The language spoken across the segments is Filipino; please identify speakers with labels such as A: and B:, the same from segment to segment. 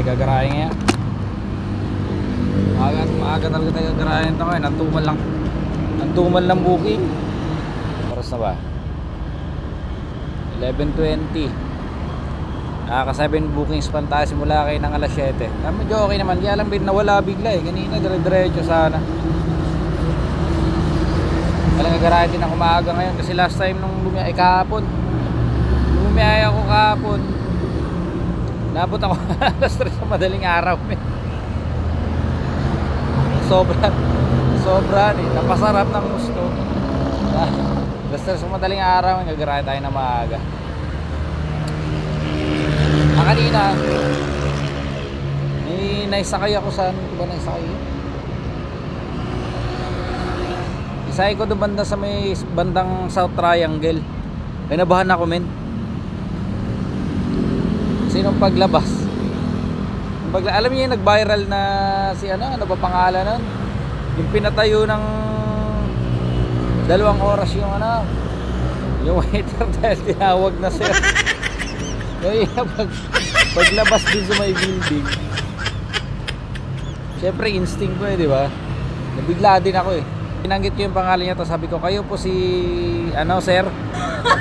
A: tayo gagarahin ngayon. Maaga, maaga talaga tayo gagarahin ito ngayon. Nantumal lang. Nantumal lang booking. Oras na ba? 11.20 Nakaka 7 bookings pa tayo simula kayo ng alas 7 ah, Medyo okay naman Kaya lang bin nawala bigla eh Kanina dire-diretso sana Walang gagarahin din ako maaga ngayon Kasi last time nung lumiyay eh, kahapon lumiyay ako kahapon Nabot ako alas 3 sa madaling araw eh. Sobra Sobra eh Napasarap ng gusto Basta sa madaling araw, gagarahe tayo na maaga. Ah, kanina, may naisakay ako sa, ano ba naisakay? Isakay ko doon banda sa may bandang South Triangle. Pinabahan ako men. Kasi nung paglabas, pagla alam niyo yung nag-viral na si ano, ano ba pangalan nun? Yung pinatayo ng dalawang oras yung ano yung waiter dahil tinawag na sir kaya pag, paglabas din sa may building syempre instinct ko eh di ba? Nabigla din ako eh. Pinanggit ko yung pangalan niya tapos sabi ko kayo po si ano sir?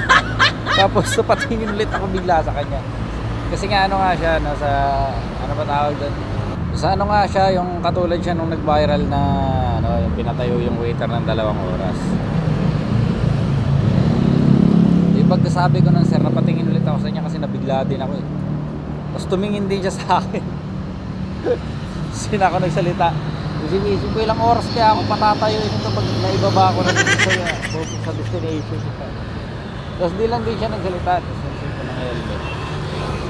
A: Tapos napatingin ulit ako bigla sa kanya kasi nga ano nga siya no, sa ano ba tawag doon sa ano nga siya yung katulad siya nung nag-viral na ano yung pinatayo yung waiter ng dalawang oras pagkasabi ko ng sir, napatingin ulit ako sa kanya kasi nabigla din ako eh. Tapos tumingin din siya sa akin. Sina ako nagsalita. Isip-isip ko ilang oras kaya ako patatayo ito pag naibaba ako na sa, sa destination. Tapos di lang din siya nagsalita. Tapos ko ng helmet.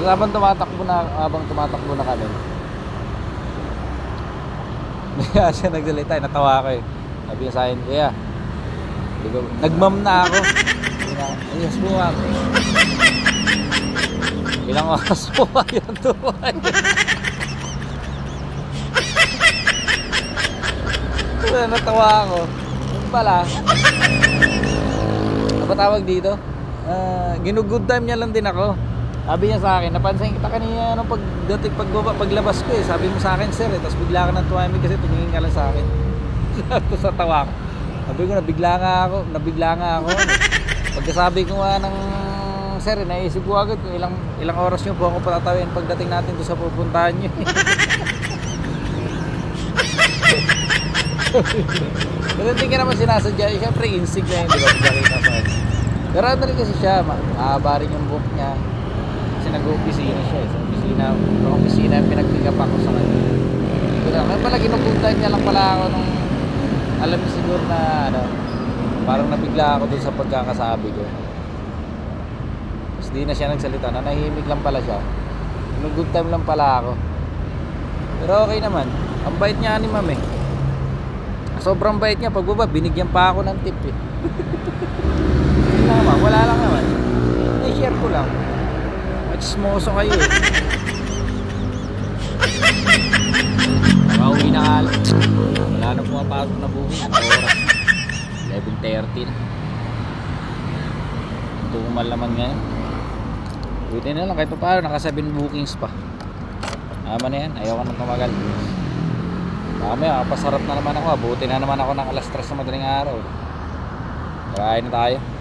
A: So, habang tumatakbo na, habang tumatakbo na kami. Kaya siya nagsalita, natawa ako eh. Sabi niya sa akin, kuya, nagmam na ako. Ayos mo ako. Ilang oras po ayun tuway. Wala, natawa ako. Yung pala, ano ba tawag dito? Uh, ginugood time niya lang din ako. Sabi niya sa akin, napansin kita kanina nung pagdating pagbaba, paglabas ko eh. Sabi mo sa akin, sir, eh. Tapos bigla ka nang tumimik kasi tumingin ka lang sa akin. Tapos natawa ko. Sabi ko, nabigla nga ako, nabigla nga ako. Pagkasabi ko nga ng sir, naisip ko agad kung ilang ilang oras nyo po ako patatawin pagdating natin doon sa pupuntahan nyo. Pero hindi ka naman sinasadya. Eh, Siyempre, instinct na yun, di ba? Pero ano rin kasi siya, ma- mahaba rin yung book niya. Kasi nag-opisina siya. eh. Sa opisina, sa opisina pinag-pick up ako sa kanya. Pero kaya pala ginupuntahan niya lang pala ako nung alam niya siguro na ano, parang nabigla ako dun sa pagkakasabi ko. Tapos di na siya nagsalita, na nahihimik lang pala siya. Nung good time lang pala ako. Pero okay naman. Ang bait niya ni ma'am eh. Sobrang bait niya. Pagbaba, binigyan pa ako ng tip eh. Hindi naman, wala lang naman. I-share ko lang. Magsmoso kayo eh. Nakauwi na lang. Wala na pumapasok na buhay. Ano oras? 11.30 na. Tumal naman ngayon. Buti na lang kahit pa paano, naka 7 bookings pa. Tama na yan, ayaw ka nang tumagal. Mamaya, pasarap na naman ako. Buti na naman ako ng alas 3 sa madaling araw. Karain na tayo.